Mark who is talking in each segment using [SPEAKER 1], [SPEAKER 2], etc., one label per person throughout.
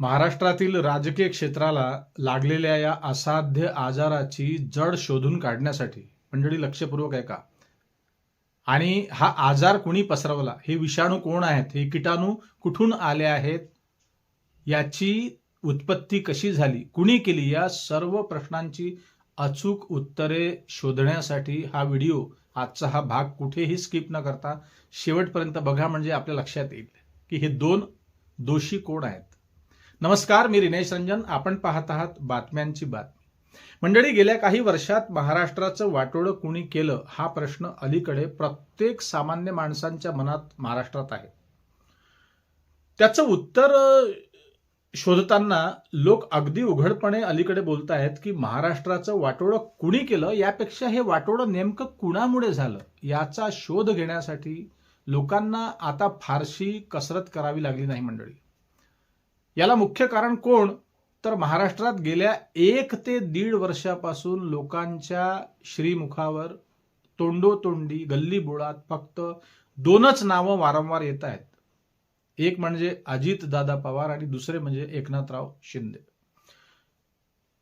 [SPEAKER 1] महाराष्ट्रातील राजकीय क्षेत्राला लागलेल्या या असाध्य आजाराची जड शोधून काढण्यासाठी मंडळी लक्षपूर्वक आहे का आणि हा आजार कुणी पसरवला? हे विषाणू कोण आहेत? हे किटाणू कुठून आले आहेत? याची उत्पत्ती कशी झाली? कुणी केली? या सर्व प्रश्नांची अचूक उत्तरे शोधण्यासाठी हा व्हिडिओ आजचा हा भाग कुठेही स्किप न करता शेवटपर्यंत बघा म्हणजे आपल्या लक्षात येईल की हे दोन दोषी कोण आहेत? नमस्कार मी रिनेश रंजन. आपण पाहत आहात बातम्यांची बातमी मंडळी गेल्या काही वर्षात महाराष्ट्राचं वाटोळं कुणी केलं हा प्रश्न अलीकडे प्रत्येक सामान्य माणसांच्या मनात महाराष्ट्रात आहे. त्याचं उत्तर शोधताना लोक अगदी उघडपणे अलीकडे बोलत आहेत की महाराष्ट्राचं वाटोळं कुणी केलं? यापेक्षा हे वाटोळं नेमकं कुणामुळे झालं? याचा शोध घेण्यासाठी लोकांना आता फारशी कसरत करावी लागली नाही मंडळी. याला मुख्य कारण कोण? तर महाराष्ट्रात गेल्या एक ते दीड वर्षापासून लोकांच्या श्रीमुखावर तोंडोतोंडी गल्ली बोळात फक्त दोनच नावं वारंवार येत आहेत. एक म्हणजे अजित दादा पवार आणि दुसरे म्हणजे एकनाथराव शिंदे.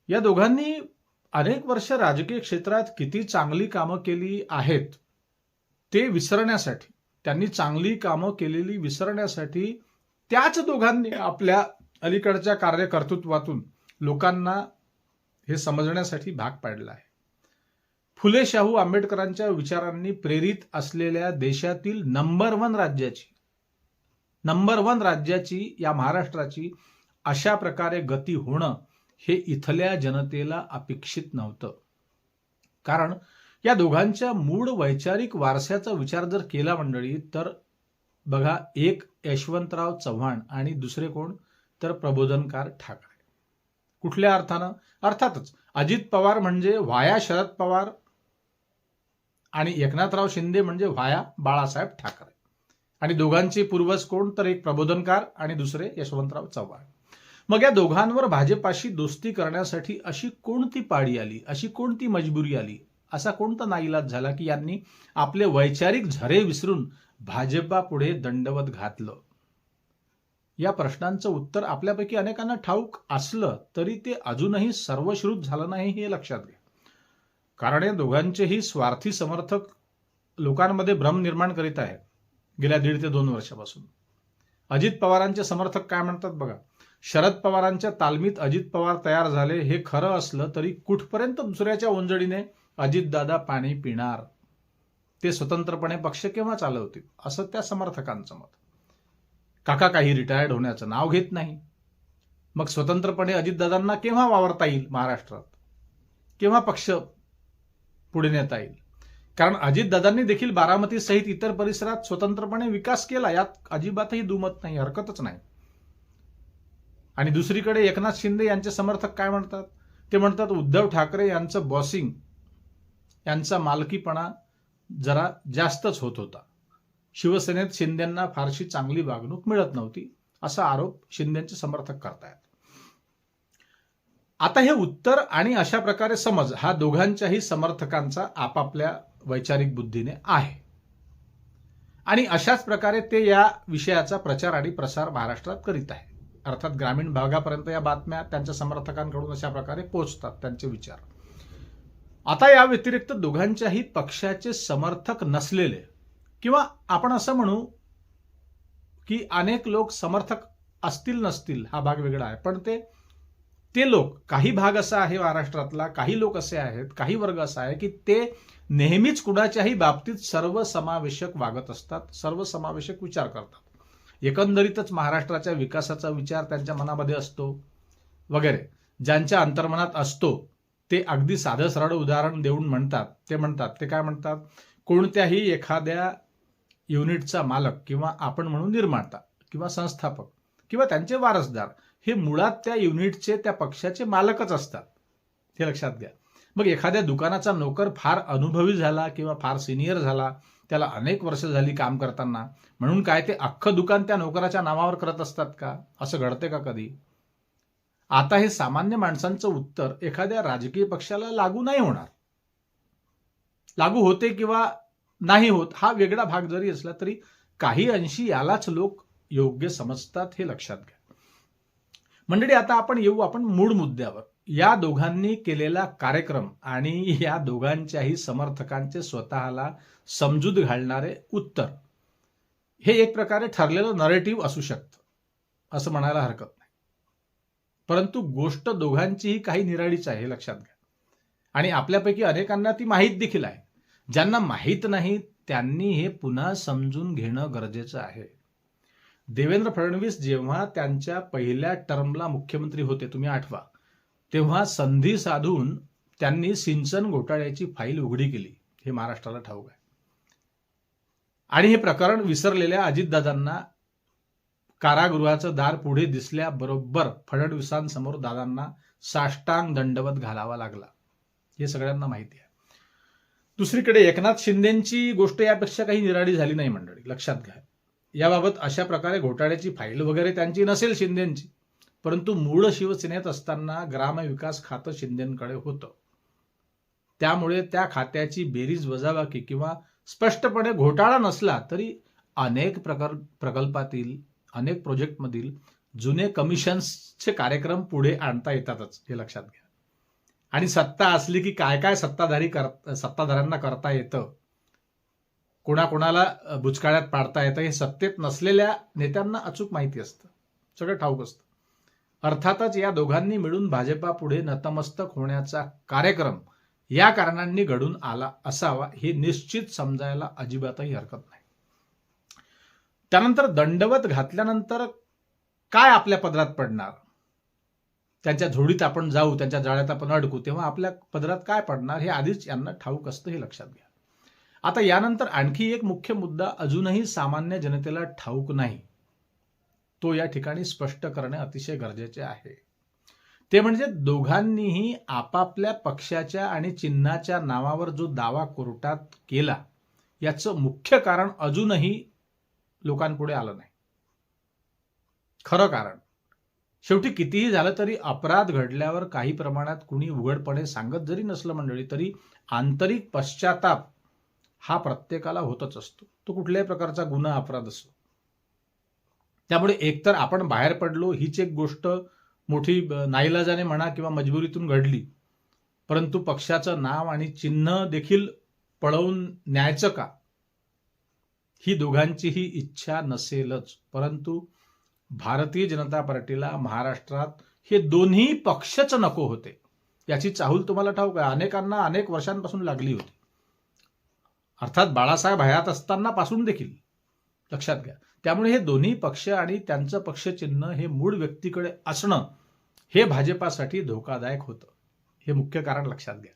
[SPEAKER 1] या दोघांनी अनेक वर्ष राजकीय क्षेत्रात किती चांगली कामं केली आहेत ते विसरण्यासाठी त्यांनी चांगली कामं केलेली विसरण्यासाठी त्याच दोघांनी आपल्या अलीकडच्या कार्यकर्तृत्वातून लोकांना हे समजण्यासाठी भाग पाडला आहे. फुले शाहू आंबेडकरांच्या विचारांनी प्रेरित असलेल्या देशातील नंबर वन राज्याची नंबर वन राज्याची या महाराष्ट्राची अशा प्रकारे गती होणं हे इथल्या जनतेला अपेक्षित नव्हतं. कारण या दोघांच्या मूळ वैचारिक वारशाचा विचार जर केला मंडळी तर बघा एक यशवंतराव चव्हाण आणि दुसरे कोण? तर प्रबोधनकार ठाकरे. कुठल्या अर्थानं? अर्थातच अजित पवार म्हणजे व्हाया शरद पवार आणि एकनाथराव शिंदे म्हणजे व्हाया बाळासाहेब ठाकरे. आणि दोघांचे पूर्वज कोण? तर एक प्रबोधनकार आणि दुसरे यशवंतराव चव्हाण. मग या दोघांवर भाजपाशी दोस्ती करण्यासाठी अशी कोणती पाळी आली? अशी कोणती मजबुरी आली? असा कोणता नाईलाज झाला की यांनी आपले वैचारिक झरे विसरून भाजपा पुढे दंडवत घातलं? या प्रश्नांचं उत्तर आपल्यापैकी अनेकांना ठाऊक असलं तरी ते अजूनही सर्वश्रुत झालं नाही हे लक्षात घ्या. कारण या दोघांचेही स्वार्थी समर्थक लोकांमध्ये भ्रम निर्माण करीत आहेत गेल्या दीड ते दोन वर्षापासून. अजित पवारांचे समर्थक काय म्हणतात बघा? शरद पवारांच्या तालमीत अजित पवार तयार झाले हे खरं असलं तरी कुठपर्यंत दुसऱ्याच्या ओंजळीने अजितदादा पाणी पिणार? ते स्वतंत्रपणे पक्ष केव्हा चालवतील? असं त्या समर्थकांचं मत. काका काही रिटायर्ड होण्याचं नाव घेत नाही. मग स्वतंत्रपणे अजितदादांना केव्हा वावरता येईल महाराष्ट्रात? केव्हा पक्ष पुढे नेता येईल? कारण अजितदादांनी देखील बारामती सहित इतर परिसरात स्वतंत्रपणे विकास केला यात अजिबातही दुमत नाही हरकतच नाही. आणि दुसरीकडे एकनाथ शिंदे यांचे समर्थक काय म्हणतात? ते म्हणतात उद्धव ठाकरे यांचं बॉसिंग यांचा मालकीपणा जरा जास्तच होत होता. शिवसेनेत शिंदेंना फारशी चांगली वागणूक मिळत नव्हती असा आरोप शिंदेचे समर्थक करतायत. आता हे उत्तर आणि अशा प्रकारे समज हा दोघांच्याही समर्थकांचा आपापल्या वैचारिक बुद्धीने आहे. आणि अशाच प्रकारे ते या विषयाचा प्रचार आणि प्रसार महाराष्ट्रात करीत आहे अर्थात ग्रामीण भागापर्यंत या बातम्या त्यांच्या समर्थकांकडून अशा प्रकारे पोहोचतात त्यांचे विचार. आता या व्यतिरिक्त दोघांच्याही पक्षाचे समर्थक नसलेले किंवा आपण असं म्हणू की अनेक लोक समर्थक असतील नसतील हा भाग वेगळा आहे. पण ते ते लोक काही भाग असा आहे महाराष्ट्रातला काही लोक असे आहेत काही वर्ग असा आहे की ते नेहमीच कुणाच्याही बाबतीत सर्वसमावेशक वागत असतात सर्वसमावेशक विचार करतात. एकंदरीतच महाराष्ट्राच्या विकासाचा विचार त्यांच्या मनामध्ये असतो वगैरे. ज्यांच्या अंतर्मनात असतो ते अगदी साधं सरळ उदाहरण देऊन म्हणतात ते म्हणतात ते काय म्हणतात? कोणत्याही एखाद्या युनिटचा मालक किंवा आपण म्हणून निर्माता किंवा संस्थापक किंवा त्यांचे वारसदार हे मुळात त्या युनिटचे त्या पक्षाचे मालकच असतात. हे लक्षात घ्या. मग एखाद्या दुकानाचा नोकर फार अनुभवी झाला किंवा फार सिनियर झाला त्याला अनेक वर्ष झाली काम करताना म्हणून काय ते अख्खं दुकान त्या नोकराच्या नावावर करत असतात का? असं घडते का कधी? आता हे सामान्य माणसांचं उत्तर एखाद्या राजकीय पक्षाला लागू नाही होणार. लागू होते किंवा नाही होत. हा वेगळा भाग जरी असला तरी काही अंशी यालाच लोक योग्य समजतात हे लक्षात घ्या. मंडळी आता आपण येऊ आपण मूळ मुद्द्यावर. या दोघांनी केलेला कार्यक्रम आणि या दोघांच्याही समर्थकांचे स्वतःला समजूत घालणारे उत्तर हे एक प्रकारे ठरलेलं नरेटिव्ह असू शकतं असं म्हणायला हरकत नाही. परंतु गोष्ट दोघांचीही काही निराळीच आहे हे लक्षात घ्या. आणि आपल्यापैकी अनेकांना ती माहीत देखील आहे. ज्यांना माहीत नाही त्यांनी हे पुन्हा समजून घेणं गरजेचं आहे. देवेंद्र फडणवीस जेव्हा त्यांच्या पहिल्या टर्मला मुख्यमंत्री होते तुम्ही आठवा तेव्हा संधी साधून त्यांनी सिंचन घोटाळ्याची फाईल उघडी केली. हे महाराष्ट्राला ठाऊक आहे. आणि हे प्रकरण विसरलेल्या अजितदादांना कारागृहाचं दार पुढे दिसल्याबरोबर फडणवीसांसमोर दादांना साष्टांग दंडवत घालावा लागला. हे सगळ्यांना माहिती आहे. दुसरीकडे एकनाथ शिंदेची गोष्ट यापेक्षा काही निराळी झाली नाही मंडळी लक्षात घ्या. याबाबत अशा प्रकारे घोटाळ्याची फाईल वगैरे त्यांची नसेल शिंदेची परंतु मूळ शिवसेनेत असताना ग्रामविकास खातं शिंदेकडे होतं. त्यामुळे त्या खात्याची बेरीज वजाबाकी किंवा स्पष्टपणे घोटाळा नसला तरी अनेक प्रकार प्रकल्पातील अनेक प्रोजेक्टमधील जुने कमिशन्सचे कार्यक्रम पुढे आणता येतातच हे लक्षात घ्या. आणि सत्ता असली की काय काय सत्ताधारी कर सत्ताधाऱ्यांना करता येतं? कोणाकोणाला भुचकाळ्यात पाडता येतं? हे सत्तेत नसलेल्या नेत्यांना अचूक माहिती असतं. सगळं ठाऊक असतं. अर्थातच या दोघांनी मिळून भाजपा पुढे नतमस्तक होण्याचा कार्यक्रम या कारणांनी घडून आला असावा हे निश्चित समजायला अजिबातही हरकत नाही. त्यानंतर दंडवत घातल्यानंतर काय आपल्या पदरात पडणार? त्यांच्या झोडीत आपण जाऊ त्यांच्या जाळ्यात आपण अडकू तेव्हा आपल्या पदरात काय पडणार हे आधीच यांना ठाऊक असतं हे लक्षात घ्या. आता यानंतर आणखी एक मुख्य मुद्दा अजूनही सामान्य जनतेला ठाऊक नाही. तो या ठिकाणी स्पष्ट करणे अतिशय गरजेचे आहे. ते म्हणजे दोघांनीही आपापल्या पक्षाच्या आणि चिन्हाच्या नावावर जो दावा कोर्टात केला याचं मुख्य कारण अजूनही लोकांपुढे आलं नाही. खरं कारण शेवटी कितीही झालं तरी अपराध घडल्यावर काही प्रमाणात कुणी उघडपणे सांगत जरी नसलं मंडळी तरी आंतरिक पश्चाताप हा प्रत्येकाला होतच असतो. तो कुठल्याही प्रकारचा गुन्हा अपराध असो. त्यामुळे एकतर आपण बाहेर पडलो हीच एक गोष्ट मोठी नाईलाजाने म्हणा किंवा मजबुरीतून घडली परंतु पक्षाचं नाव आणि चिन्ह देखील पळवून न्यायचं का? ही दोघांचीही इच्छा नसेलच. परंतु भारतीय जनता पार्टीला महाराष्ट्रात हे दोन्ही पक्षच नको होते. याची चाहूल तुम्हाला ठाऊक आहे. अनेकांना अनेक वर्षांपासून लागली होती. अर्थात बाळासाहेब हयात असताना पासून देखील. लक्षात घ्या. त्यामुळे हे दोन्ही पक्ष आणि त्यांचं पक्षचिन्ह हे मूळ व्यक्तीकडे असणं हे भाजपासाठी धोकादायक होतं. हे मुख्य कारण लक्षात घ्या.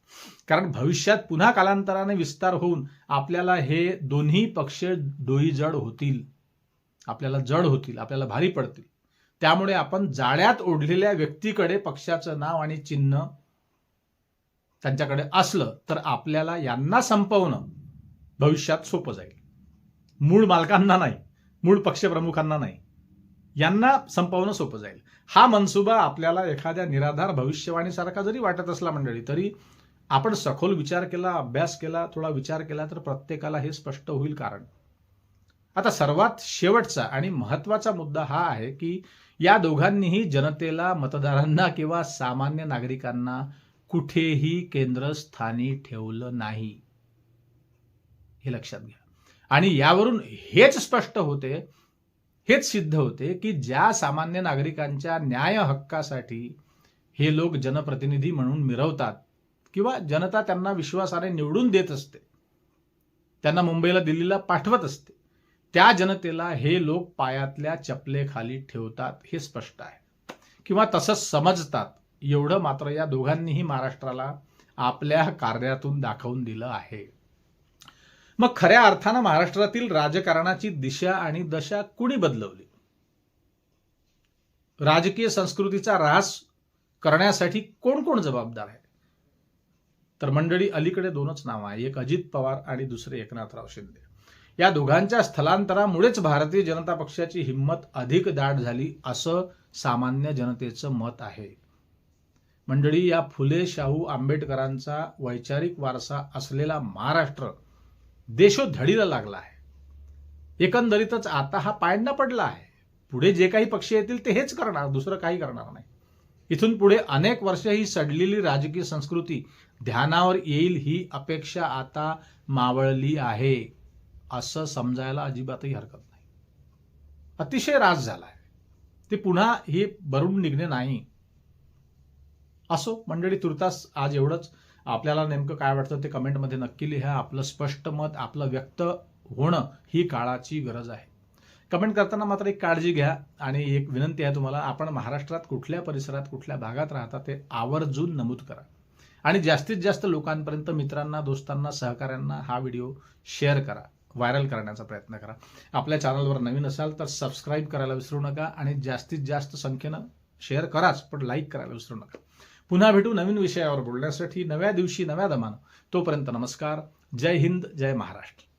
[SPEAKER 1] कारण भविष्यात पुन्हा कालांतराने विस्तार होऊन आपल्याला हे दोन्ही पक्ष डोईजड होतील. आपल्याला जड होतील आपल्याला भारी पडतील. त्यामुळे आपण जाळ्यात ओढलेल्या व्यक्तीकडे पक्षाचं नाव आणि चिन्ह त्यांच्याकडे असलं तर आपल्याला यांना संपवणं भविष्यात सोपं जाईल. मूळ मालकांना नाही मूळ पक्षप्रमुखांना नाही. यांना संपवणं सोपं जाईल. हा मनसुबा आपल्याला एखाद्या निराधार भविष्यवाणीसारखा जरी वाटत असला मंडळी तरी आपण सखोल विचार केला अभ्यास केला थोडा विचार केला तर प्रत्येकाला हे स्पष्ट होईल कारण. आता सर्वात शेवटचा आणि महत्त्वाचा मुद्दा हा आहे की या दोघांनीही जनतेला मतदारांना किंवा सामान्य नागरिकांना कुठेही केंद्रस्थानी ठेवलं नाही. हे लक्षात घ्या. आणि यावरून हेच स्पष्ट होते हेच सिद्ध होते की ज्या सामान्य नागरिकांच्या न्याय हक्कासाठी हे लोक जनप्रतिनिधी म्हणून मिरवतात किंवा जनता त्यांना विश्वासाने निवडून देत असते त्यांना मुंबईला दिल्लीला पाठवत असते त्या जनतेला हे लोक पायातल्या चपलेखाली ठेवतात हे स्पष्ट आहे. किंवा तसंच समजतात एवढं मात्र या दोघांनीही महाराष्ट्राला आपल्या कार्यातून दाखवून दिलं आहे. मग खऱ्या अर्थानं महाराष्ट्रातील राजकारणाची दिशा आणि दशा कुणी बदलवली? राजकीय संस्कृतीचा ऱ्हास करण्यासाठी कोण कोण जबाबदार आहे? तर मंडळी अलीकडे दोनच नावं आहे. एक अजित पवार आणि दुसरे एकनाथराव शिंदे. या दोघांच्या स्थलांतरामुळेच भारतीय जनता पक्षाची हिंमत अधिक दाट झाली असं सामान्य जनतेचं मत आहे. मंडळी या फुले शाहू आंबेडकरांचा वैचारिक वारसा असलेला महाराष्ट्र देशोधडीला लागला आहे. एकंदरीतच आता हा पायंडा पडला आहे. पुढे जे काही पक्ष येतील ते हेच करणार दुसरं काही करणार नाही. इथून पुढे अनेक वर्ष ही सडलेली राजकीय संस्कृती ध्यानावर येईल ही अपेक्षा आता मावळली आहे. असं समजायला अजिबातही हरकत नाही. अतिशय रास झाला आहे ते पुन्हा हे भरून निघणे नाही. असो मंडळी तुर्तास आज एवढंच. आपल्याला नेमकं काय वाटतं ते कमेंटमध्ये नक्की लिहा. आपलं स्पष्ट मत आपलं व्यक्त होणं ही काळाची गरज आहे. कमेंट करताना मात्र एक काळजी घ्या आणि एक विनंती आहे तुम्हाला. आपण महाराष्ट्रात कुठल्या परिसरात कुठल्या भागात राहता ते आवर्जून नमूद करा. आणि जास्तीत जास्त लोकांपर्यंत मित्रांना दोस्तांना सहकाऱ्यांना हा व्हिडिओ शेअर करा. व्हायरल करण्याचा प्रयत्न करा. आपल्या चॅनलवर नवीन असाल तर सबस्क्राईब करायला विसरू नका आणि जास्तीत जास्त संख्येनं शेअर कराच पण लाईक करायला विसरू नका. पुन्हा भेटू नवीन विषयावर बोलण्यासाठी नव्या दिवशी नव्या दमानं. तोपर्यंत नमस्कार. जय हिंद जय महाराष्ट्र.